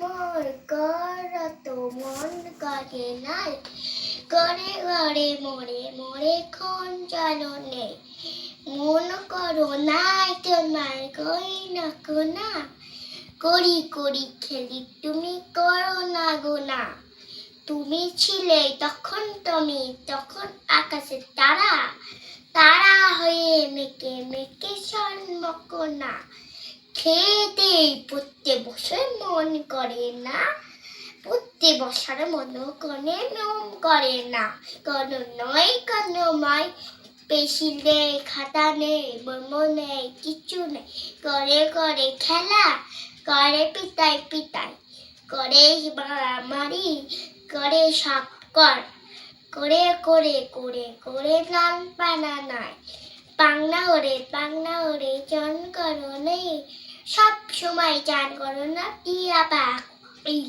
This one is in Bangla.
মোর মন করে নাই। ঘরে মরে মরে জননে মন করো নাই কই না করি করি খেলি, তুমি করো না গোনা তুমি ছিলে তখন তুমি তখন আকাশে তারা। তারা হয়ে মেকে মেকে জন্মক না খেতে পড়তে বসে মন করে না। পড়তে বসার মন করে মন করে না। কোন নয়, কোন মাই পেশি নেই, খাতা নেই, মর্ম নেই, কিছু নেই। করে করে খেলা, করে পিতাই পিতাই। করে মারামারি, করে সব কর করে করে করে করে নাম পানা নাই। পাংনা ওরে পাংনা ওরে চন করো নেই। সব সময় চান করো না টিয়া এই